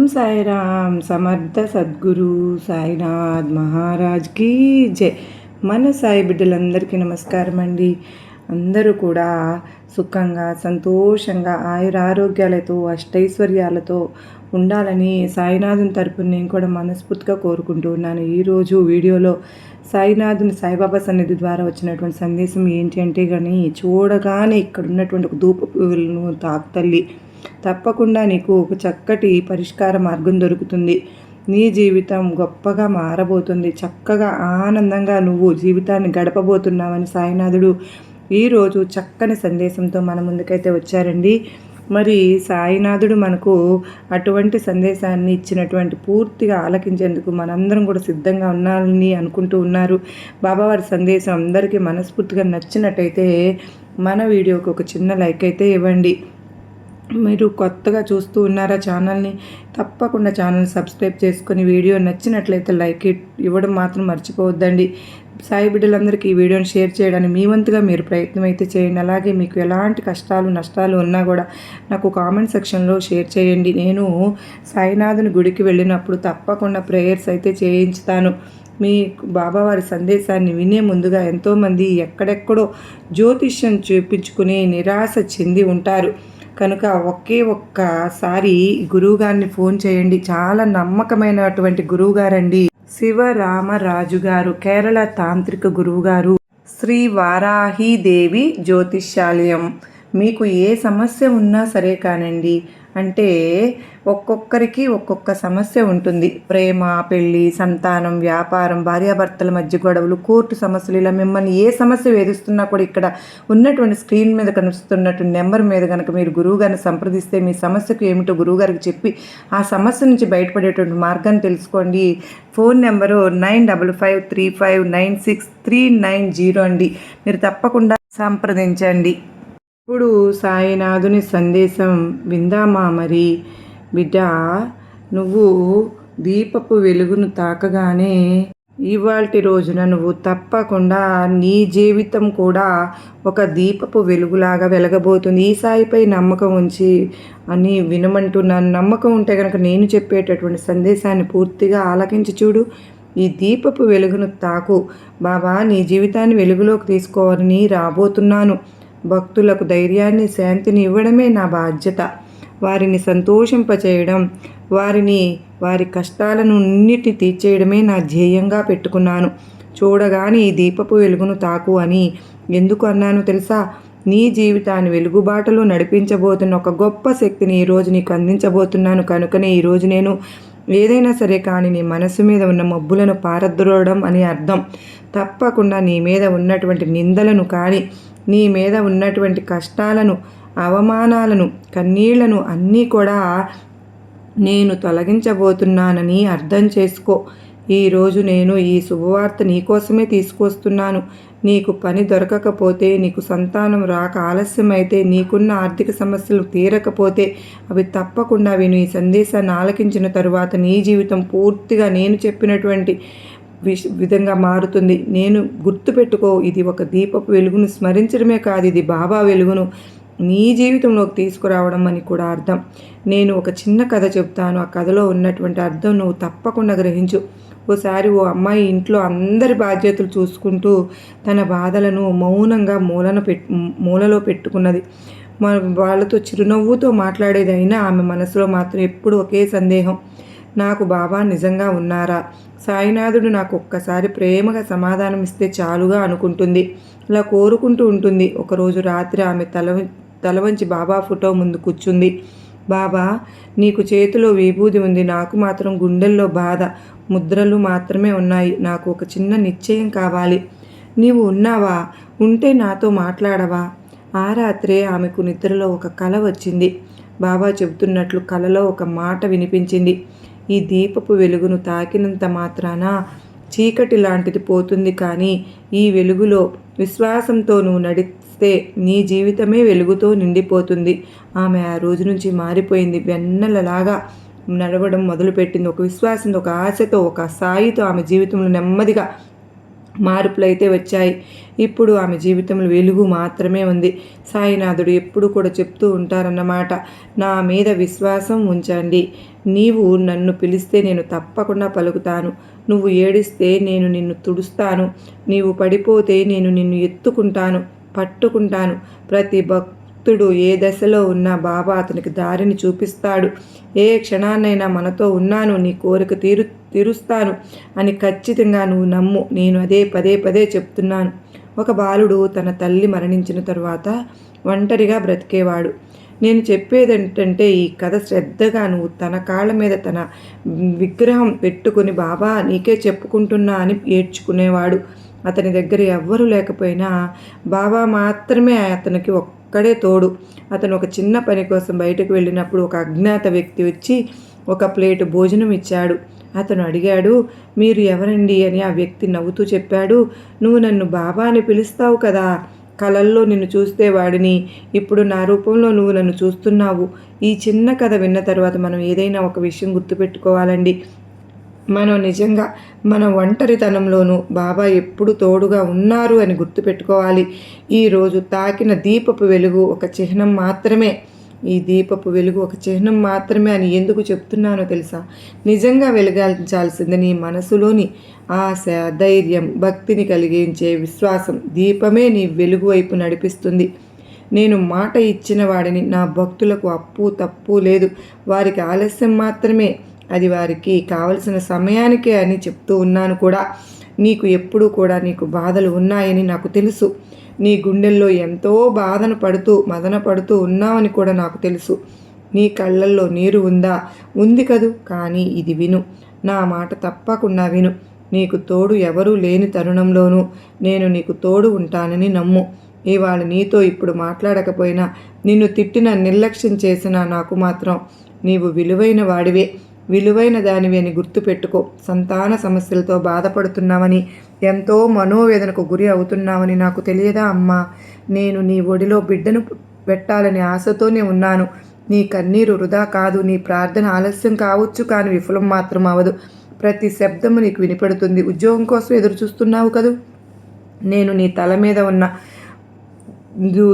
ఓం సాయిరామ్ సమర్థ సద్గురు సాయినాథ్ మహారాజ్కి జై. మన సాయి బిడ్డలందరికీ నమస్కారం అండి. అందరూ కూడా సుఖంగా సంతోషంగా ఆయురారోగ్యాలతో అష్టైశ్వర్యాలతో ఉండాలని సాయినాథుని తరపున నేను కూడా మనస్ఫూర్తిగా కోరుకుంటూ ఉన్నాను. ఈరోజు వీడియోలో సాయినాథుని సాయిబాబా సన్నిధి ద్వారా వచ్చినటువంటి సందేశం ఏంటి అంటే కానీ చూడగానే ఇక్కడ ఉన్నటువంటి ఒక ధూప పువ్వులను తాకుతల్లి తప్పకుండా నీకు ఒక చక్కటి పరిష్కార మార్గం దొరుకుతుంది. నీ జీవితం గొప్పగా మారబోతుంది. చక్కగా ఆనందంగా నువ్వు జీవితాన్ని గడపబోతున్నావని సాయినాథుడు ఈరోజు చక్కని సందేశంతో మన ముందుకైతే వచ్చారండి. మరి సాయినాథుడు మనకు అటువంటి సందేశాన్ని ఇచ్చినటువంటి పూర్తిగా ఆలకించేందుకు మనందరం కూడా సిద్ధంగా ఉన్నారని అనుకుంటూ ఉన్నారు. బాబావారి సందేశం అందరికీ మనస్ఫూర్తిగా నచ్చినట్టయితే మన వీడియోకి ఒక చిన్న లైక్ అయితే ఇవ్వండి. మీరు కొత్తగా చూస్తూ ఉన్నారా ఛానల్ని తప్పకుండా ఛానల్ సబ్స్క్రైబ్ చేసుకొని వీడియో నచ్చినట్లయితే లైక్ ఇవ్వడం మాత్రం మర్చిపోవద్దండి. సాయి బిడ్డలందరికీ ఈ వీడియోని షేర్ చేయడానికి మీ వంతుగా మీరు ప్రయత్నం అయితే చేయండి. అలాగే మీకు ఎలాంటి కష్టాలు నష్టాలు ఉన్నా కూడా నాకు కామెంట్ సెక్షన్లో షేర్ చేయండి. నేను సాయినాథుని గుడికి వెళ్ళినప్పుడు తప్పకుండా ప్రేయర్స్ అయితే చేయించుతాను. మీ బాబావారి సందేశాన్ని వినే ముందుగా ఎంతోమంది ఎక్కడెక్కడో జ్యోతిష్యం చూపించుకుని నిరాశ చెంది ఉంటారు. కనుక ఒకే ఒక్కసారి గురువుగారిని ఫోన్ చేయండి. చాలా నమ్మకమైనటువంటి గురువుగారండి. శివరామరాజు గారు కేరళ తాంత్రిక గురువుగారు శ్రీ వారాహీదేవి జ్యోతిష్యాలయం. మీకు ఏ సమస్య ఉన్నా సరే కానండి. అంటే ఒక్కొక్కరికి ఒక్కొక్క సమస్య ఉంటుంది. ప్రేమ పెళ్ళి సంతానం వ్యాపారం భార్యాభర్తల మధ్య గొడవలు కోర్టు సమస్యలు ఇలా మిమ్మల్ని ఏ సమస్య వేధిస్తున్నా కూడా ఇక్కడ ఉన్నటువంటి స్క్రీన్ మీద కనిపిస్తున్నటువంటి నెంబర్ మీద కనుక మీరు గురువుగారిని సంప్రదిస్తే మీ సమస్యకు ఏమిటో గురువుగారికి చెప్పి ఆ సమస్య నుంచి బయటపడేటువంటి మార్గాన్ని తెలుసుకోండి. Phone number nine double five three five nine six three nine zero అండి. మీరు తప్పకుండా సంప్రదించండి. ఇప్పుడు సాయినాథుని సందేశం విందామా మరి? బిడ్డ నువ్వు దీపపు వెలుగును తాకగానే ఇవాల్టి రోజున నువ్వు తప్పకుండా నీ జీవితం కూడా ఒక దీపపు వెలుగులాగా వెలగబోతుంది. ఈ సాయిపై నమ్మకం ఉంచి అని వినమంటున్నాను నమ్మకం ఉంటే కనుక నేను చెప్పేటటువంటి సందేశాన్ని పూర్తిగా ఆలకించి చూడు. ఈ దీపపు వెలుగును తాకు. బాబా నీ జీవితాన్ని వెలుగులోకి తీసుకోవాలని రాబోతున్నాను. భక్తులకు ధైర్యాన్ని శాంతిని ఇవ్వడమే నా బాధ్యత. వారిని సంతోషింపచేయడం వారిని వారి కష్టాలను అన్నిటి తీర్చేయడమే నా ధ్యేయంగా పెట్టుకున్నాను. చూడగానే ఈ దీపపు వెలుగును తాకు అని ఎందుకు అన్నాను తెలుసా? నీ జీవితాన్ని వెలుగుబాటలో నడిపించబోతున్న ఒక గొప్ప శక్తిని ఈరోజు నీకు అందించబోతున్నాను కనుకనే ఈరోజు నేను ఏదైనా సరే కానీ నీ మనసు మీద ఉన్న మబ్బులను పారద్రోవడం అని అర్థం. తప్పకుండా నీ మీద ఉన్నటువంటి నిందలను కానీ నీ మీద ఉన్నటువంటి కష్టాలను అవమానాలను కన్నీళ్ళను అన్నీ కూడా నేను తొలగించబోతున్నానని అర్థం చేసుకో. ఈరోజు నేను ఈ శుభవార్త నీకోసమే తీసుకొస్తున్నాను. నీకు పని దొరకకపోతే నీకు సంతానం రాక ఆలస్యమైతే నీకున్న ఆర్థిక సమస్యలు తీరకపోతే అవి తప్పకుండా విను. ఈ సందేశాన్ని ఆలకించిన తరువాత నీ జీవితం పూర్తిగా నేను చెప్పినటువంటి విష విధంగా మారుతుంది. నేను గుర్తుపెట్టుకో ఇది ఒక దీపపు వెలుగును స్మరించడమే కాదు ఇది బాబా వెలుగును. నీ జీవితంలోకి తీసుకురావడం అని కూడా అర్థం. నేను ఒక చిన్న కథ చెప్తాను. ఆ కథలో ఉన్నటువంటి అర్థం నువ్వు తప్పకుండా గ్రహించు. ఓసారి ఓ అమ్మాయి ఇంట్లో అందరి బాధ్యతలు చూసుకుంటూ తన బాధలను మౌనంగా మూలన పెట్ మూలలో పెట్టుకున్నది. వాళ్ళతో చిరునవ్వుతో మాట్లాడేదైనా ఆమె మనసులో మాత్రం ఎప్పుడు ఒకే సందేహం. నాకు బాబా నిజంగా ఉన్నారా? సాయినాథుడు నాకు ఒక్కసారి ప్రేమగా సమాధానం ఇస్తే చాలుగా అనుకుంటుంది. ఇలా కోరుకుంటూ ఉంటుంది. ఒకరోజు రాత్రి ఆమె తల తలవంచి బాబా ఫోటో ముందు కూర్చుంది. బాబా నీకు చేతిలో విభూది ఉంది. నాకు మాత్రం గుండెల్లో బాధ. ముద్రలు మాత్రమే ఉన్నాయి. నాకు ఒక చిన్న నిశ్చయం కావాలి. నీవు ఉన్నావా? ఉంటే నాతో మాట్లాడవా? ఆ రాత్రే ఆమెకు నిద్రలో ఒక కల వచ్చింది. బాబా చెబుతున్నట్లు కలలో ఒక మాట వినిపించింది. ఈ దీపపు వెలుగును తాకినంత మాత్రాన చీకటి లాంటిది పోతుంది కానీ ఈ వెలుగులో విశ్వాసంతో నువ్వు నడిస్తే నీ జీవితమే వెలుగుతో నిండిపోతుంది. ఆమె ఆ రోజు నుంచి మారిపోయింది. వెన్నెలలాగా నడవడం మొదలుపెట్టింది. ఒక విశ్వాసంతో ఒక ఆశతో ఒక సాయితో ఆమె జీవితంలో నెమ్మదిగా మార్పులు అయితే వచ్చాయి. ఇప్పుడు ఆమె జీవితంలో వెలుగు మాత్రమే ఉంది. సాయినాథుడు ఎప్పుడు కూడా చెప్తూ ఉంటారన్నమాట. నా మీద విశ్వాసం ఉంచండి. నీవు నన్ను పిలిస్తే నేను తప్పకుండా పలుకుతాను. నువ్వు ఏడిస్తే నేను నిన్ను తుడుస్తాను. నీవు పడిపోతే నేను నిన్ను ఎత్తుకుంటాను. పట్టుకుంటాను. ప్రతి భక్తుడు ఏ దశలో ఉన్నా బాబా అతనికి దారిని చూపిస్తాడు. ఏ క్షణాన్నైనా మనతో ఉన్నాను నీ కోరిక తీరు తీరుస్తాను అని ఖచ్చితంగా నువ్వు నమ్ము. నేను అదే పదే పదే చెప్తున్నాను. ఒక బాలుడు తన తల్లి మరణించిన తరువాత ఒంటరిగా బ్రతికేవాడు. నేను చెప్పేది ఏంటంటే ఈ కథ శ్రద్ధగా నువ్వు తన కాళ్ళ మీద తన విగ్రహం పెట్టుకుని బాబా నీకే చెప్పుకుంటున్నా అని ఏడ్చుకునేవాడు. అతని దగ్గర ఎవ్వరూ లేకపోయినా బాబా మాత్రమే అతనికి ఒక్కడే తోడు. అతను ఒక చిన్న పని కోసం బయటకు వెళ్ళినప్పుడు ఒక అజ్ఞాత వ్యక్తి వచ్చి ఒక ప్లేటు భోజనం ఇచ్చాడు. అతను అడిగాడు మీరు ఎవరండి? అని ఆ వ్యక్తి నవ్వుతూ చెప్పాడు నువ్వు నన్ను బాబా అని పిలుస్తావు కదా. కలల్లో నిన్ను చూస్తే వాడిని. ఇప్పుడు నా రూపంలో నువ్వు నన్ను చూస్తున్నావు. ఈ చిన్న కథ విన్న తర్వాత మనం ఏదైనా ఒక విషయం గుర్తుపెట్టుకోవాలండి. మనం నిజంగా మన ఒంటరితనంలోనూ బాబా ఎప్పుడు తోడుగా ఉన్నారు అని గుర్తుపెట్టుకోవాలి. ఈరోజు తాకిన దీపపు వెలుగు ఒక చిహ్నం మాత్రమే. ఈ దీపపు వెలుగు ఒక చిహ్నం మాత్రమే అని ఎందుకు చెప్తున్నానో తెలుసా? నిజంగా వెలుగాల్చాల్సింది నీ మనసులోని ఆశ ధైర్యం భక్తిని కలిగించే విశ్వాసం దీపమే నీ వెలుగు వైపు నడిపిస్తుంది. నేను మాట ఇచ్చిన వాడిని నా భక్తులకు అప్పు తప్పు లేదు. వారికి ఆలస్యం మాత్రమే. అది వారికి కావలసిన సమయానికే అని చెప్తూ ఉన్నాను కూడా. నీకు ఎప్పుడూ కూడా నీకు బాధలు ఉన్నాయని నాకు తెలుసు. నీ గుండెల్లో ఎంతో బాధను పడుతూ మదన పడుతూ ఉన్నావని కూడా నాకు తెలుసు. నీ కళ్ళల్లో నీరు ఉందా? ఉంది కదూ? కానీ ఇది విను. నా మాట తప్పకుండా విను. నీకు తోడు ఎవరూ లేని తరుణంలోనూ నేను నీకు తోడు ఉంటానని నమ్ము. ఇవాళ నీతో ఇప్పుడు మాట్లాడకపోయినా నిన్ను తిట్టిన నిర్లక్ష్యం చేసిన నాకు మాత్రం నీవు విలువైన వాడివే. విలువైన దానివి అని గుర్తుపెట్టుకో. సంతాన సమస్యలతో బాధపడుతున్నావని ఎంతో మనోవేదనకు గురి అవుతున్నావని నాకు తెలియదా అమ్మా? నేను నీ ఒడిలో బిడ్డను పెట్టాలని ఆశతోనే ఉన్నాను. నీ కన్నీరు వృధా కాదు నీ ప్రార్థన ఆలస్యం కావచ్చు కానీ విఫలం మాత్రం అవదు. ప్రతి శబ్దము నీకు వినిపెడుతుంది. ఉద్యోగం కోసం ఎదురు చూస్తున్నావు కదూ? నేను నీ తల మీద ఉన్న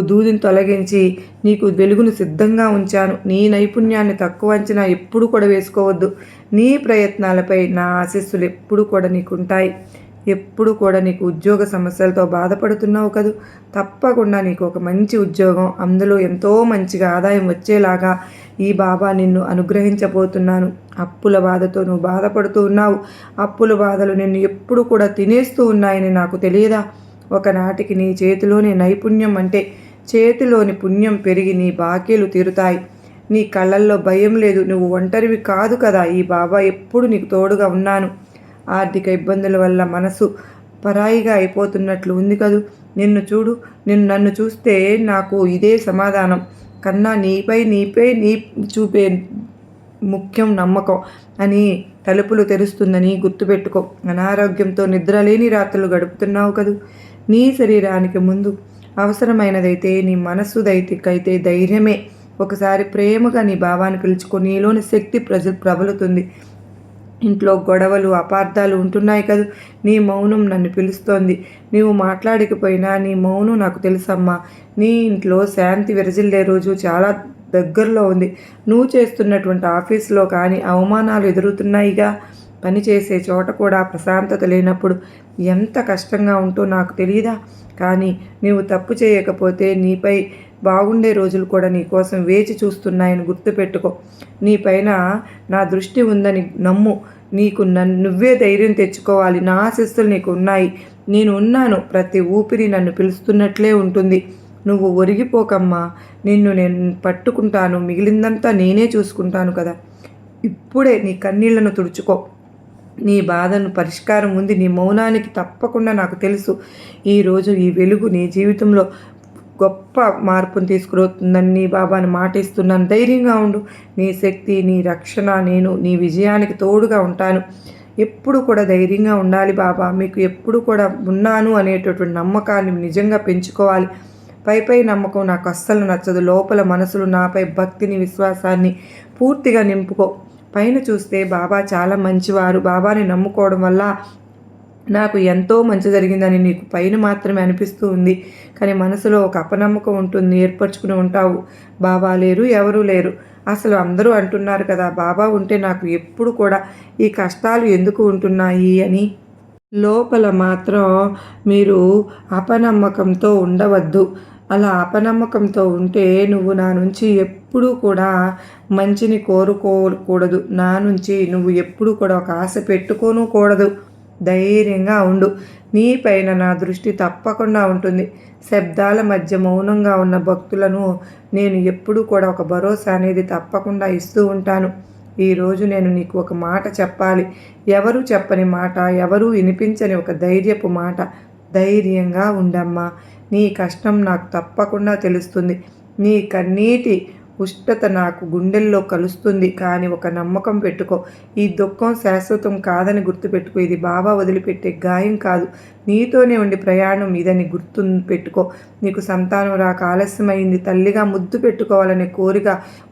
దూదిని తొలగించి నీకు వెలుగును సిద్ధంగా ఉంచాను. నీ నైపుణ్యాన్ని తక్కువ అంచనా ఎప్పుడు కూడా వేసుకోవద్దు. నీ ప్రయత్నాలపై నా ఆశస్సులు ఎప్పుడు కూడా నీకుంటాయి. ఎప్పుడు కూడా నీకు ఉద్యోగ సమస్యలతో బాధపడుతున్నావు కదూ. తప్పకుండా నీకు ఒక మంచి ఉద్యోగం. అందులో ఎంతో మంచిగా ఆదాయం వచ్చేలాగా ఈ బాబా నిన్ను అనుగ్రహించబోతున్నాను. అప్పుల బాధతో నువ్వు బాధపడుతూ ఉన్నావు. అప్పుల బాధలు నిన్ను ఎప్పుడు కూడా తినేస్తూ ఉన్నాయని నాకు తెలియదా? ఒకనాటికి నీ చేతిలోని నైపుణ్యం అంటే చేతిలోని పుణ్యం పెరిగి నీ బాకీలు తీరుతాయి. నీ కళ్ళల్లో భయం లేదు. నువ్వు ఒంటరివి కాదు కదా. ఈ బాబా ఎప్పుడు నీకు తోడుగా ఉన్నాను. ఆర్థిక ఇబ్బందుల వల్ల మనసు పరాయిగా అయిపోతున్నట్లు ఉంది కదూ. నిన్ను చూడు. నిన్ను నన్ను చూస్తే నాకు ఇదే సమాధానం. కన్నా నీపై నీపై నీ చూపే ముఖ్యం నమ్మకం అని తలుపులు తెరుస్తుందని గుర్తుపెట్టుకో. అనారోగ్యంతో నిద్రలేని రాత్రులు గడుపుతున్నావు కదూ. నీ శరీరానికి ముందు అవసరమైనదైతే నీ మనస్సుదైతే ధైర్యమే. ఒకసారి ప్రేమగా నీ భావాన్ని పిలుచుకో. నీలోని శక్తి ప్రజ ప్రబలుతుంది. ఇంట్లో గొడవలు అపార్థాలు ఉంటున్నాయి కదా. నీ మౌనం నన్ను పిలుస్తోంది. నీవు మాట్లాడకపోయినా నీ మౌనం నాకు తెలుసమ్మా. నీ ఇంట్లో శాంతి విరజిల్లే రోజు చాలా దగ్గరలో ఉంది. నువ్వు చేస్తున్నటువంటి ఆఫీస్లో కానీ అవమానాలు ఎదురుతున్నాయిగా. పనిచేసే చోట కూడా ప్రశాంతత లేనప్పుడు ఎంత కష్టంగా ఉంటో నాకు తెలియదా కానీ నీవు తప్పు చేయకపోతే నీపై బాగుండే రోజులు కూడా నీ కోసం వేచి చూస్తున్నాయని గుర్తుపెట్టుకో. నీపైన నా దృష్టి ఉందని నమ్ము. నీకు నన్ను నువ్వే ధైర్యం తెచ్చుకోవాలి. నా ఆశస్సులు నీకు ఉన్నాయి. నేను ఉన్నాను. ప్రతి ఊపిరి నన్ను పిలుస్తున్నట్లే ఉంటుంది. నువ్వు ఒరిగిపోకమ్మా. నిన్ను నేను పట్టుకుంటాను. మిగిలిందంతా నేనే చూసుకుంటాను కదా. ఇప్పుడే నీ కన్నీళ్ళను తుడుచుకో. నీ బాధను పరిష్కారం ఉంది నీ మౌనానికి తప్పకుండా నాకు తెలుసు. ఈరోజు ఈ వెలుగు నీ జీవితంలో గొప్ప మార్పును తీసుకురవుతుందని నీ బాబాని మాటిస్తున్నాను. ధైర్యంగా ఉండు. నీ శక్తి నీ రక్షణ నేను నీ విజయానికి తోడుగా ఉంటాను. ఎప్పుడు కూడా ధైర్యంగా ఉండాలి బాబా. మీకు ఎప్పుడు కూడా ఉన్నాను అనేటటువంటి నమ్మకాన్ని నిజంగా పెంచుకోవాలి. పై పై నమ్మకం నాకు అస్సలు నచ్చదు. లోపల మనసులు నాపై భక్తిని విశ్వాసాన్ని పూర్తిగా నింపుకో. పైన చూస్తే బాబా చాలా మంచివారు. బాబాని నమ్ముకోవడం వల్ల నాకు ఎంతో మంచి జరిగిందని నీకు పైన మాత్రమే అనిపిస్తూ ఉంది. కానీ మనసులో ఒక అపనమ్మకం ఉంటుంది. ఏర్పరచుకుని ఉంటావు. బాబా లేరు ఎవరూ లేరు. అసలు అందరూ అంటున్నారు కదా బాబా ఉంటే నాకు ఎప్పుడు కూడా ఈ కష్టాలు ఎందుకు ఉంటున్నాయి అని. లోపల మాత్రం మీరు అపనమ్మకంతో ఉండవద్దు. అలా అపనమ్మకంతో ఉంటే నువ్వు నా నుంచి ఎప్పుడూ కూడా మంచిని కోరుకోకూడదు. నా నుంచి నువ్వు ఎప్పుడూ కూడా ఒక ఆశ పెట్టుకోను కూడదు ధైర్యంగా ఉండు. నీ పైన నా దృష్టి తప్పకుండా ఉంటుంది. శబ్దాల మధ్య మౌనంగా ఉన్న భక్తులను నేను ఎప్పుడూ కూడా ఒక భరోసా అనేది తప్పకుండా ఇస్తూ ఉంటాను. ఈరోజు నేను నీకు ఒక మాట చెప్పాలి. ఎవరు చెప్పని మాట ఎవరు వినిపించని ఒక ధైర్యపు మాట. ధైర్యంగా ఉండమ్మా. నీ కష్టం నాకు తప్పకుండా తెలుస్తుంది. నీ కన్నీటి ఉష్ణత నాకు గుండెల్లో కలుస్తుంది. కానీ ఒక నమ్మకం పెట్టుకో. ఈ దుఃఖం శాశ్వతం కాదని గుర్తుపెట్టుకో. ఇది బాబా వదిలిపెట్టే గాయం కాదు. నీతోనే ఉండి ప్రయాణం ఇదని గుర్తు పెట్టుకో. నీకు సంతానం రాక ఆలస్యమైంది. తల్లిగా ముద్దు పెట్టుకోవాలనే కోరిక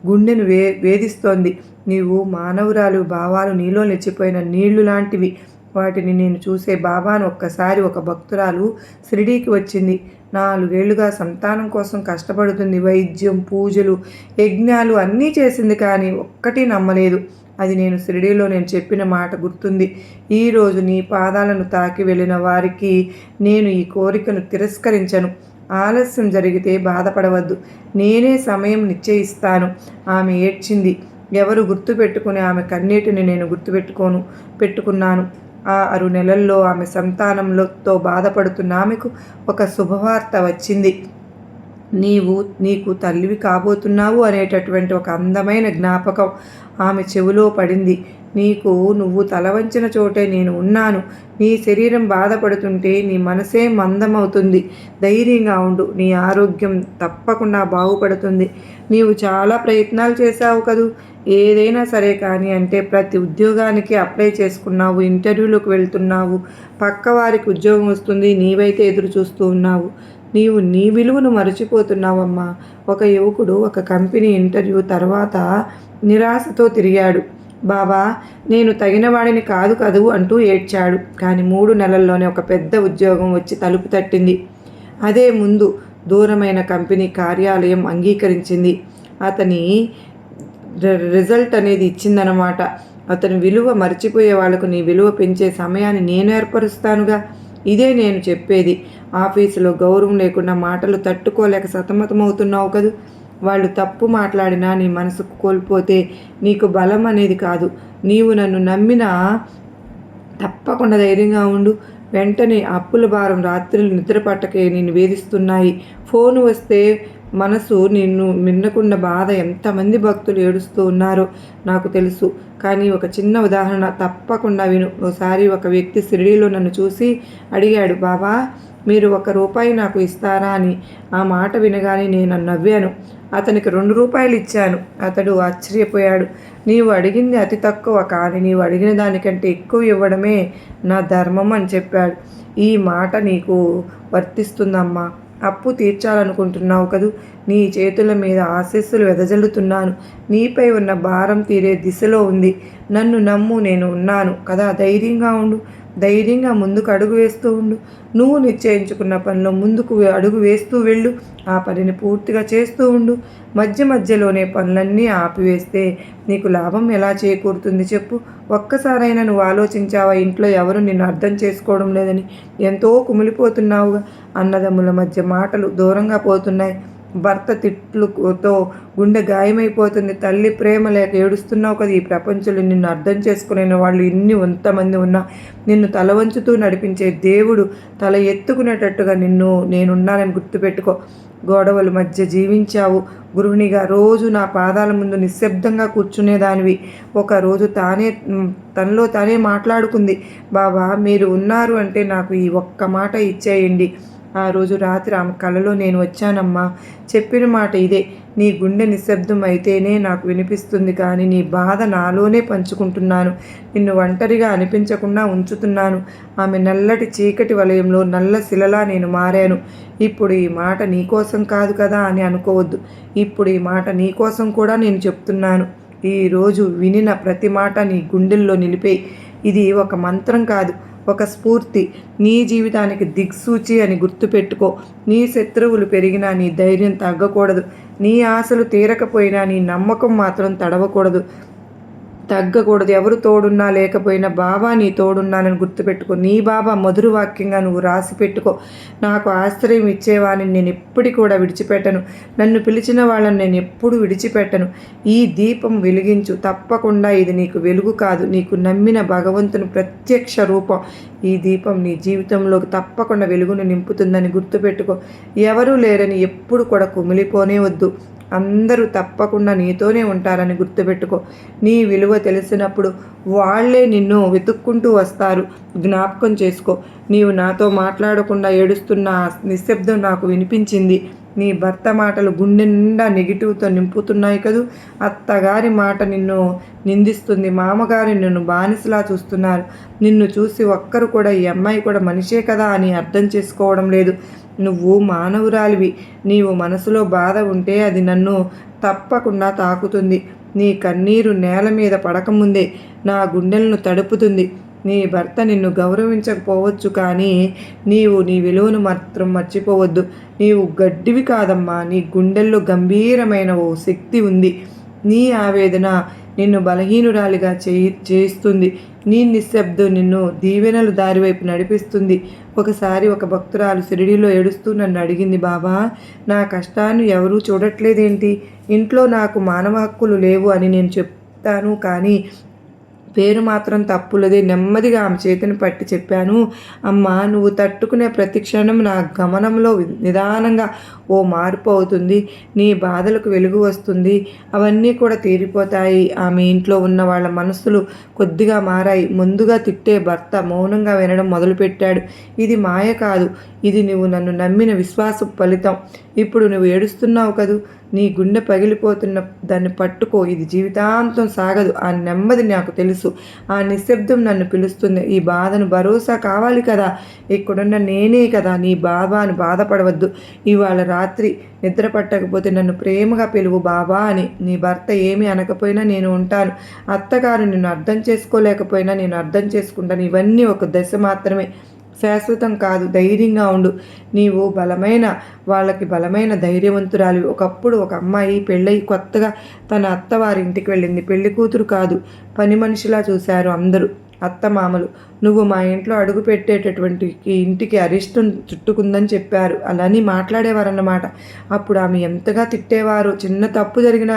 గుండెను వే వేధిస్తోంది. నీవు మానవురాలు భావాలు నీలో నిలిచిపోయిన నీళ్ళు లాంటివి. వాటిని నేను చూసే బాబాను ఒక్కసారి ఒక భక్తురాలు షిరిడీకి వచ్చింది. నాలుగేళ్ళుగా సంతానం కోసం కష్టపడుతుంది. వైద్యం పూజలు యజ్ఞాలు అన్నీ చేసింది కానీ ఒక్కటి నమ్మలేదు. అది నేను షిరిడీలో నేను చెప్పిన మాట గుర్తుంది. ఈరోజు నీ పాదాలను తాకి వెళ్ళిన వారికి నేను ఈ కోరికను తిరస్కరించను. ఆలస్యం జరిగితే బాధపడవద్దు. నేనే సమయం నిశ్చయిస్తాను. ఆమె ఏడ్చింది. ఎవరు గుర్తుపెట్టుకుని ఆమె కన్నీటిని నేను గుర్తుపెట్టుకోను పెట్టుకున్నాను. ఆ ఆరు నెలల్లో ఆమె సంతానంలోతో బాధపడుతున్న ఆమెకు ఒక శుభవార్త వచ్చింది. నీవు నీకు తల్లివి కాబోతున్నావు అనేటటువంటి ఒక అందమైన జ్ఞాపకం ఆమె చెవిలో పడింది. నీకు నువ్వు తలవంచిన చోటే నేను ఉన్నాను. నీ శరీరం బాధపడుతుంటే నీ మనసే మందమవుతుంది. ధైర్యంగా ఉండు. నీ ఆరోగ్యం తప్పకుండా బాగుపడుతుంది. నీవు చాలా ప్రయత్నాలు చేశావు కదూ. ఏదైనా సరే కానీ అంటే ప్రతి ఉద్యోగానికి అప్లై చేసుకున్నావు. ఇంటర్వ్యూలకు వెళ్తున్నావు. పక్క వారికి ఉద్యోగం వస్తుంది. నీవైతే ఎదురు చూస్తూ ఉన్నావు. నీవు నీ విలువను మరచిపోతున్నావమ్మా ఒక యువకుడు ఒక కంపెనీ ఇంటర్వ్యూ తర్వాత నిరాశతో తిరిగాడు. బాబా నేను తగినవాడిని కాదు కదూ అంటూ ఏడ్చాడు. కానీ మూడు నెలల్లోనే ఒక పెద్ద ఉద్యోగం వచ్చి తలుపు తట్టింది. అదే ముందు దూరమైన కంపెనీ కార్యాలయం అంగీకరించింది. అతని రిజల్ట్ అనేది ఇచ్చిందనమాట అతని విలువ మర్చిపోయే వాళ్ళకు నీ విలువ పెంచే సమయాన్ని నేను ఏర్పరుస్తానుగా. ఇదే నేను చెప్పేది. ఆఫీసులో గౌరవం లేకుండా మాటలు తట్టుకోలేక సతమతమవుతున్నావు కదా. వాళ్ళు తప్పు మాట్లాడినా నీ మనసుకు కోల్పోతే నీకు బలం అనేది కాదు. నీవు నన్ను నమ్మినా తప్పకుండా ధైర్యంగా ఉండు. వెంటనే అప్పుల భారం రాత్రులు నిద్రపట్టకే నేను వేధిస్తున్నాయి. ఫోన్ వస్తే మనసు నిన్ను మిన్నకుండా బాధ ఎంతమంది భక్తులు ఏడుస్తూ ఉన్నారో నాకు తెలుసు. కానీ ఒక చిన్న ఉదాహరణ తప్పకుండా విను. ఒకసారి ఒక వ్యక్తి షిరిడీలో నన్ను చూసి అడిగాడు బాబా మీరు ఒక రూపాయి నాకు ఇస్తారా? అని. ఆ మాట వినగానే నేను నవ్వాను. అతనికి రెండు రూపాయలు ఇచ్చాను. అతడు ఆశ్చర్యపోయాడు. నీవు అడిగింది అతి తక్కువ కానీ నీవు అడిగిన దానికంటే ఎక్కువ ఇవ్వడమే నా ధర్మం అని చెప్పాడు. ఈ మాట నీకు వర్తిస్తుందమ్మా. అప్పు తీర్చాలనుకుంటున్నావు కదూ? నీ చేతుల మీద ఆశీస్సులు వెదజల్లుతున్నాను. నీపై ఉన్న భారం తీరే దిశలో ఉంది. నన్ను నమ్ము నేను ఉన్నాను. కదా ధైర్యంగా ఉండు. ధైర్యంగా ముందుకు అడుగు వేస్తూ ఉండు. నువ్వు నిశ్చయించుకున్న పనిలో ముందుకు అడుగు వేస్తూ వెళ్ళు. ఆ పనిని పూర్తిగా చేస్తూ ఉండు. మధ్య మధ్యలోనే పనులన్నీ ఆపివేస్తే నీకు లాభం ఎలా చేకూరుతుంది చెప్పు. ఒక్కసారైనా నువ్వు ఆలోచించావా ఇంట్లో ఎవరు నిన్ను అర్థం చేసుకోవడం లేదని? ఎంతో కుమిలిపోతున్నావుగా. అన్నదమ్ముల మధ్య మాటలు దూరంగా పోతున్నాయి. భర్త తిట్లుతో గుండె గాయమైపోతుంది. తల్లి ప్రేమ లేక ఏడుస్తున్నావు కదా ఈ ప్రపంచంలో నిన్ను అర్థం చేసుకునే వాళ్ళు ఇన్ని ఎంతమంది ఉన్నా నిన్ను తల వంచుతూ నడిపించే దేవుడు తల ఎత్తుకునేటట్టుగా నిన్ను నేనున్నానని గుర్తుపెట్టుకో. గొడవల మధ్య జీవించావు. గృహిణిగా రోజు నా పాదాల ముందు నిశ్శబ్దంగా కూర్చునేదానివి. ఒకరోజు తానే తనలో తానే మాట్లాడుకుంది. బాబా మీరు ఉన్నారు అంటే నాకు ఈ ఒక్క మాట ఇచ్చేయండి. ఆ రోజు రాత్రి ఆమె కలలో నేను వచ్చానమ్మా. చెప్పిన మాట ఇదే. నీ గుండె నిశ్శబ్దం అయితేనే నాకు వినిపిస్తుంది కానీ నీ బాధ నాలోనే పంచుకుంటున్నాను. నిన్ను ఒంటరిగా అనిపించకుండా ఉంచుతున్నాను. ఆమె నల్లటి చీకటి వలయంలో నల్ల శిలలా నేను మారాను. ఇప్పుడు ఈ మాట నీకోసం కాదు కదా అని అనుకోవద్దు. ఇప్పుడు ఈ మాట నీకోసం కూడా నేను చెప్తున్నాను. ఈరోజు వినిన ప్రతి మాట నీ గుండెల్లో నిలిపే ఇది ఒక మంత్రం కాదు ఒక స్ఫూర్తి. నీ జీవితానికి దిక్సూచి అని గుర్తుపెట్టుకో నీ శత్రువులు పెరిగినా నీ ధైర్యం తగ్గకూడదు. నీ ఆశలు తీరకపోయినా నీ నమ్మకం మాత్రం తడవకూడదు. తగ్గకూడదు. ఎవరు తోడున్నా లేకపోయినా బాబా నీ తోడున్నానని గుర్తుపెట్టుకో. నీ బాబా మధుర వాక్యంగా నువ్వు రాసి పెట్టుకో. నాకు ఆశ్రయం ఇచ్చేవాని నేను ఎప్పటి కూడా విడిచిపెట్టను. నన్ను పిలిచిన వాళ్ళని నేను ఎప్పుడు విడిచిపెట్టను. ఈ దీపం వెలిగించు. తప్పకుండా ఇది నీకు వెలుగు కాదు. నీకు నమ్మిన భగవంతుని ప్రత్యక్ష రూపం. ఈ దీపం నీ జీవితంలోకి తప్పకుండా వెలుగును నింపుతుందని గుర్తుపెట్టుకో. ఎవరూ లేరని ఎప్పుడు కూడా కుమిలిపోనే వద్దు. అందరూ తప్పకుండా నీతోనే ఉంటారని గుర్తుపెట్టుకో. నీ విలువ తెలిసినప్పుడు వాళ్ళే నిన్ను వెతుక్కుంటూ వస్తారు. జ్ఞాపకం చేసుకో. నీవు నాతో మాట్లాడకుండా ఏడుస్తున్న నిశ్శబ్దం నాకు వినిపించింది. నీ భర్త మాటలు గుండె నిండా నెగిటివ్తో నింపుతున్నాయి కదూ. అత్తగారి మాట నిన్ను నిందిస్తుంది. మామగారు నిన్ను బానిసలా చూస్తున్నారు. నిన్ను చూసి ఒక్కరు కూడా ఈ అమ్మాయి కూడా మనిషే కదా అని అర్థం చేసుకోవడం లేదు. నువ్వు మానవురాలివి. నీవు మనసులో బాధ ఉంటే అది నన్ను తప్పకుండా తాకుతుంది. నీ కన్నీరు నేల మీద పడకముందే నా గుండెలను తడుపుతుంది. నీ భర్త నిన్ను గౌరవించకపోవచ్చు కానీ నీవు నీ విలువను మాత్రం మర్చిపోవద్దు. నీవు గడ్డివి కాదమ్మా. నీ గుండెల్లో గంభీరమైన ఓ శక్తి ఉంది. నీ ఆవేదన నిన్ను బలహీనురాలిగా చేయి చేయిస్తుంది. నీ నిశ్శబ్దం నిన్ను దీవెనలు దారివైపు నడిపిస్తుంది. ఒకసారి ఒక భక్తురాలు షిరిడిలో ఏడుస్తూ నన్ను అడిగింది బాబా నా కష్టాన్ని ఎవరూ చూడట్లేదేంటి? ఇంట్లో నాకు మానవ హక్కులు లేవు అని నేను చెప్తాను కానీ పేరు మాత్రం తప్పులది. నెమ్మదిగా ఆమె చేతిని పట్టి చెప్పాను. అమ్మ నువ్వు తట్టుకునే ప్రతి క్షణం నా గమనంలో నిదానంగా ఓ మార్పు అవుతుంది. నీ బాధలకు వెలుగు వస్తుంది. అవన్నీ కూడా తీరిపోతాయి. ఆమె ఇంట్లో ఉన్న వాళ్ళ మనస్సులు కొద్దిగా మారాయి. ముందుగా తిట్టే భర్త మౌనంగా వినడం మొదలుపెట్టాడు. ఇది మాయ కాదు. ఇది నువ్వు నన్ను నమ్మిన విశ్వాస ఫలితం. ఇప్పుడు నువ్వు ఏడుస్తున్నావు కదూ? నీ గుండె పగిలిపోతున్న దాన్ని పట్టుకో ఇది జీవితాంతం సాగదు. ఆ నెమ్మది నాకు తెలుసు. ఆ నిశ్శబ్దం నన్ను పిలుస్తుంది. ఈ బాధను భరోసా కావాలి కదా? ఇక్కడున్న నేనే కదా? నీ బాబాను బాధపడవద్దు. ఇవాళ రాత్రి నిద్ర పట్టకపోతే నన్ను ప్రేమగా పిలువు బాబా అని. నీ భర్త ఏమీ అనకపోయినా నేను ఉంటాను. అత్తగారు నిన్ను అర్థం చేసుకోలేకపోయినా నేను అర్థం చేసుకుంటాను. ఇవన్నీ ఒక దశ మాత్రమే. శాశ్వతం కాదు ధైర్యంగా ఉండు. నీవు బలమైన వాళ్ళకి బలమైన ధైర్యవంతురాలి. ఒకప్పుడు ఒక అమ్మాయి పెళ్ళయి కొత్తగా తన అత్తవారి ఇంటికి వెళ్ళింది. పెళ్ళి కూతురు కాదు పని మనిషిలా చూశారు అందరూ. అత్తమామలు నువ్వు మా ఇంట్లో అడుగు పెట్టేటటువంటి ఇంటికి అరిష్టం చుట్టుకుందని చెప్పారు. అలాని మాట్లాడేవారన్నమాట. అప్పుడు ఆమె ఎంతగా తిట్టేవారు చిన్న తప్పు జరిగిన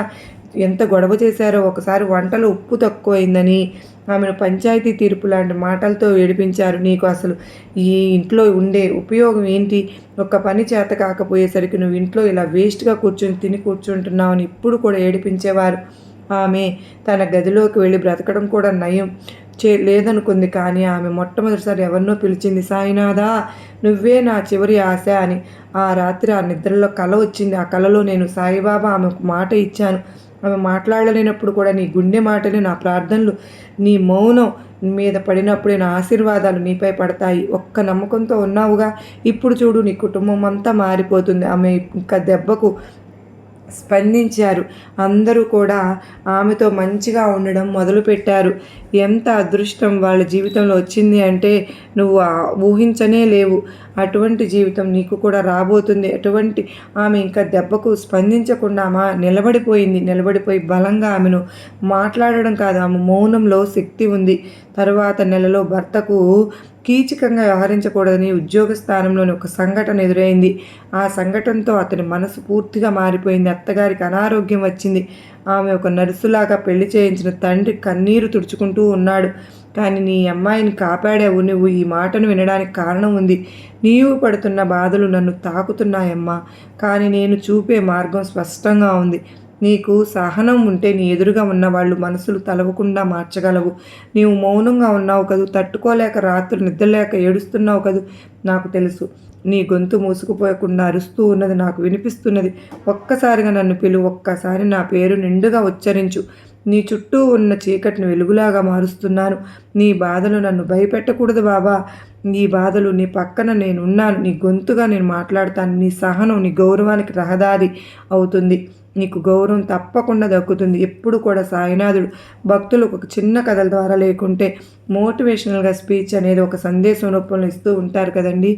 ఎంత గొడవ చేశారో ఒకసారి వంటలు ఉప్పు తక్కువైందని ఆమెను పంచాయతీ తీర్పు లాంటి మాటలతో ఏడిపించారు. నీకు అసలు ఈ ఇంట్లో ఉండే ఉపయోగం ఏంటి? ఒక్క పని చేత కాకపోయేసరికి నువ్వు ఇంట్లో ఇలా వేస్ట్గా కూర్చొని తిని కూర్చుంటున్నావు అని ఇప్పుడు కూడా ఏడిపించేవారు. ఆమె తన గదిలోకి వెళ్ళి బ్రతకడం కూడా నయం చే లేదనుకుంది కానీ ఆమె మొట్టమొదటిసారి ఎవరినో పిలిచింది సాయినాథా నువ్వే నా చివరి ఆశ అని. ఆ రాత్రి ఆ నిద్రలో కళ వచ్చింది. ఆ కళలో నేను సాయిబాబా ఆమెకు మాట ఇచ్చాను. ఆమె మాట్లాడలేనప్పుడు కూడా నీ గుండె మాటలు నా ప్రార్థనలు నీ మౌనం మీద పడినప్పుడే నా ఆశీర్వాదాలు నీపై పడతాయి. ఒక్క నమ్మకంతో ఉన్నావుగా. ఇప్పుడు చూడు నీ కుటుంబం అంతా మారిపోతుంది. ఆమె ఇంకా దెబ్బకు స్పందించారు. అందరూ కూడా ఆమెతో మంచిగా ఉండడం మొదలుపెట్టారు. ఎంత అదృష్టం వాళ్ళ జీవితంలో వచ్చింది అంటే నువ్వు ఊహించనే లేవు. అటువంటి జీవితం నీకు కూడా రాబోతుంది. అటువంటి ఆమె ఇంకా దెబ్బకు స్పందించకుండా మా నిలబడిపోయింది. నిలబడిపోయి బలంగా ఆమెను మాట్లాడడం కాదు. ఆమె మౌనంలో శక్తి ఉంది. తరువాత నెలలో భర్తకు కీచకంగా వ్యవహరించకూడదని ఉద్యోగ స్థానంలోని ఒక సంఘటన ఎదురైంది. ఆ సంఘటనతో అతని మనసు పూర్తిగా మారిపోయింది. అత్తగారికి అనారోగ్యం వచ్చింది. ఆమె ఒక నర్సులాగా పెళ్ళి చేయించిన తండ్రి కన్నీరు తుడుచుకుంటూ ఉన్నాడు. కానీ నీ అమ్మాయిని కాపాడావు నువ్వు. ఈ మాటను వినడానికి కారణం ఉంది. నీవు పడుతున్న బాధలు నన్ను తాకుతున్నాయమ్మా. కానీ నేను చూపే మార్గం స్పష్టంగా ఉంది. నీకు సహనం ఉంటే నీ ఎదురుగా ఉన్న వాళ్ళు మనసులు తలవకుండా మార్చగలవు. నీవు మౌనంగా ఉన్నావు కదూ తట్టుకోలేక రాత్రి నిద్రలేక ఏడుస్తున్నావు కదూ నాకు తెలుసు. నీ గొంతు మూసుకుపోయకుండా అరుస్తూ ఉన్నది నాకు వినిపిస్తున్నది. ఒక్కసారిగా నన్ను పిలు ఒక్కసారి నా పేరు నిండుగా ఉచ్చరించు. నీ చుట్టూ ఉన్న చీకటిని వెలుగులాగా మారుస్తున్నాను. నీ బాధలు నన్ను భయపెట్టకూడదు బాబా. నీ బాధలు నీ పక్కన నేను ఉన్నాను నీ గొంతుగా నేను మాట్లాడతాను. నీ సహనం నీ గౌరవానికి రహదారి అవుతుంది. నీకు గౌరవం తప్పకుండా దక్కుతుంది. ఎప్పుడు కూడా సాయినాథుడు భక్తులకు ఒక చిన్న కథల ద్వారా లేకుంటే మోటివేషనల్గా స్పీచ్ అనేది ఒక సందేశం రూపంలో ఇస్తూ ఉంటారు కదండి.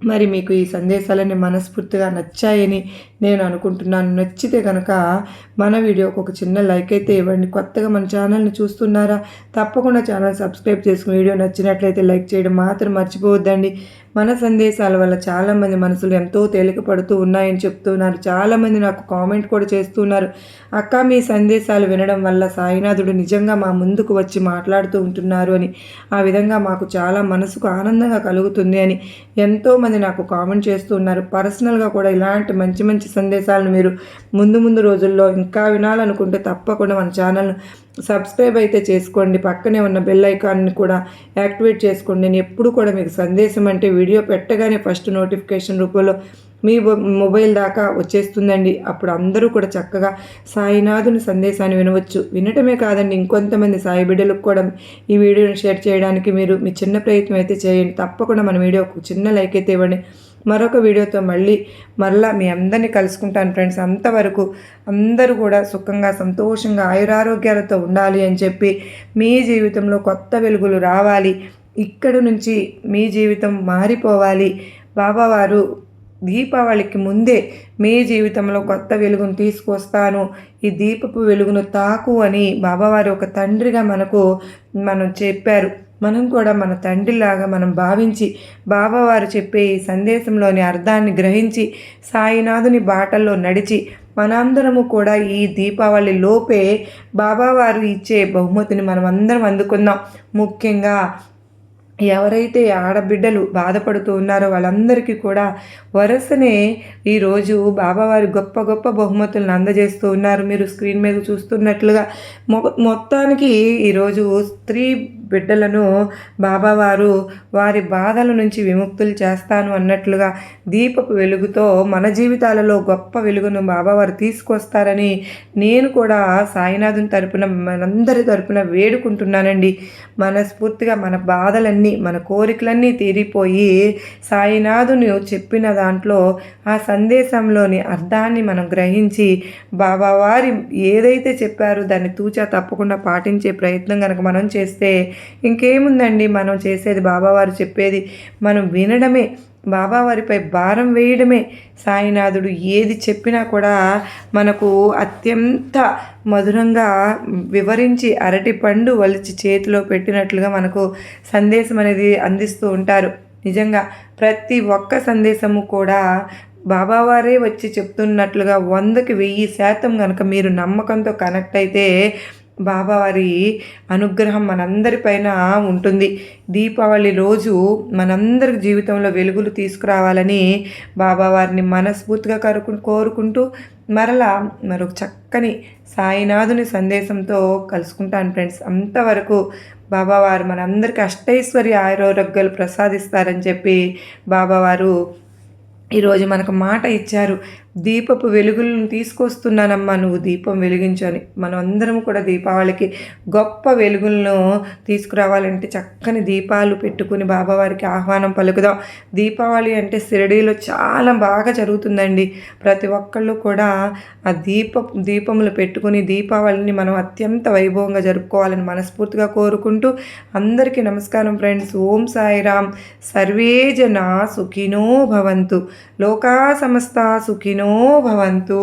మరి మీకు ఈ సందేశాలన్నీ మనస్ఫూర్తిగా నచ్చాయని నేను అనుకుంటున్నాను నచ్చితే కనుక మన వీడియోకి ఒక చిన్న లైక్ అయితే ఇవ్వండి. కొత్తగా మన ఛానల్ని చూస్తున్నారా తప్పకుండా ఛానల్ సబ్స్క్రైబ్ చేసుకుని వీడియో నచ్చినట్లయితే లైక్ చేయడం మాత్రం మర్చిపోవద్దండి. మన సందేశాల వల్ల చాలామంది మనసులు ఎంతో తేలిక పడుతూ ఉన్నాయని చెప్తున్నారు. చాలామంది నాకు కామెంట్ కూడా చేస్తున్నారు. అక్క మీ సందేశాలు వినడం వల్ల సాయినాథుడు నిజంగా మా ముందుకు వచ్చి మాట్లాడుతూ ఉంటున్నారు అని ఆ విధంగా మాకు చాలా మనసుకు ఆనందంగా కలుగుతుంది అని ఎంతోమంది నాకు కామెంట్ చేస్తున్నారు పర్సనల్గా కూడా ఇలాంటి మంచి మంచి సందేశాలను మీరు ముందు ముందు రోజుల్లో ఇంకా వినాలనుకుంటే తప్పకుండా మన ఛానల్ను సబ్స్క్రైబ్ అయితే చేసుకోండి. పక్కనే ఉన్న బెల్ ఐకాన్ని కూడా యాక్టివేట్ చేసుకోండి. నేను ఎప్పుడు కూడా మీకు సందేశం అంటే వీడియో పెట్టగానే ఫస్ట్ నోటిఫికేషన్ రూపంలో మీ మొబైల్ దాకా వచ్చేస్తుందండి. అప్పుడు అందరూ కూడా చక్కగా సాయినాథుని సందేశాన్ని వినవచ్చు. వినటమే కాదండి ఇంకొంతమంది సాయి బిడ్డలకు కూడా ఈ వీడియోని షేర్ చేయడానికి మీరు మీ చిన్న ప్రయత్నం అయితే చేయండి. తప్పకుండా మన వీడియోకు చిన్న లైక్ అయితే ఇవ్వండి. మరొక వీడియోతో మళ్ళీ మరలా మీ అందరినీ కలుసుకుంటాను ఫ్రెండ్స్. అంతవరకు అందరూ కూడా సుఖంగా సంతోషంగా ఆయురారోగ్యాలతో ఉండాలి అని చెప్పి మీ జీవితంలో కొత్త వెలుగులు రావాలి. ఇక్కడి నుంచి మీ జీవితం మారిపోవాలి. బాబావారు దీపావళికి ముందే మీ జీవితంలో కొత్త వెలుగును తీసుకొస్తాను. ఈ దీపపు వెలుగును తాకు అని బాబావారు ఒక తండ్రిగా మనకు మనం చెప్పారు. మనం కూడా మన తండ్రిలాగా మనం భావించి బాబావారు చెప్పే ఈ సందేశంలోని అర్థాన్ని గ్రహించి సాయినాథుని బాటల్లో నడిచి మనందరము కూడా ఈ దీపావళి లోపే బాబావారు ఇచ్చే బహుమతిని మనం అందరం అందుకుందాం. ముఖ్యంగా ఎవరైతే ఆడబిడ్డలు బాధపడుతూ ఉన్నారో వాళ్ళందరికీ కూడా వరుసనే ఈరోజు బాబావారి గొప్ప గొప్ప బహుమతులను అందజేస్తూ ఉన్నారు. మీరు స్క్రీన్ మీద చూస్తున్నట్లుగా మొ మొత్తానికి ఈరోజు స్త్రీ బిడ్డలను బాబావారు వారి బాధల నుంచి విముక్తులు చేస్తాను అన్నట్లుగా దీపపు వెలుగుతో మన జీవితాలలో గొప్ప వెలుగును బాబావారు తీసుకొస్తారని నేను కూడా సాయినాథుని తరపున మనందరి తరపున వేడుకుంటున్నానండి. మనస్ఫూర్తిగా మన బాధలన్నీ మన కోరికలన్నీ తీరిపోయి సాయినాథుని చెప్పిన దాంట్లో ఆ సందేశంలోని అర్థాన్ని మనం గ్రహించి బాబావారి ఏదైతే చెప్పారో దాన్ని తూచా తప్పకుండా పాటించే ప్రయత్నం కనుక మనం చేస్తే ఇంకేముందండి? మనం చేసేది బాబావారు చెప్పేది మనం వినడమే. బాబావారిపై భారం వేయడమే. సాయినాథుడు ఏది చెప్పినా కూడా మనకు అత్యంత మధురంగా వివరించి అరటి పండు వలిచి చేతిలో పెట్టినట్లుగా మనకు సందేశం అనేది అందిస్తూ ఉంటారు. నిజంగా ప్రతి ఒక్క సందేశము కూడా బాబావారే వచ్చి చెప్తున్నట్లుగా వందకి వెయ్యి శాతం కనుక మీరు నమ్మకంతో కనెక్ట్ అయితే బాబావారి అనుగ్రహం మనందరిపైన ఉంటుంది. దీపావళి రోజు మనందరి జీవితంలో వెలుగులు తీసుకురావాలని బాబావారిని మనస్ఫూర్తిగా కరుకు కోరుకుంటూ మరలా మరొక చక్కని సాయినాథుని సందేశంతో కలుసుకుంటాను ఫ్రెండ్స్. అంతవరకు బాబావారు మనందరికీ అష్టైశ్వర్య ఆరోగ్యాలు ప్రసాదిస్తారని చెప్పి బాబావారు ఈరోజు మనకు మాట ఇచ్చారు. దీపపు వెలుగులను తీసుకొస్తున్నానమ్మా నువ్వు దీపం వెలిగించని. మనం అందరం కూడా దీపావళికి గొప్ప వెలుగులను తీసుకురావాలంటే చక్కని దీపాలు పెట్టుకుని బాబావారికి ఆహ్వానం పలుకుదాం. దీపావళి అంటే షిరిడీలో చాలా బాగా జరుగుతుందండి. ప్రతి ఒక్కళ్ళు కూడా ఆ దీప దీపములు పెట్టుకుని దీపావళిని మనం అత్యంత వైభవంగా జరుపుకోవాలని మనస్ఫూర్తిగా కోరుకుంటూ అందరికీ నమస్కారం ఫ్రెండ్స్. ఓం సాయిరామ్. సర్వే జన సుఖినో భవంతు. లోకా సమస్త సుఖినో భవంతు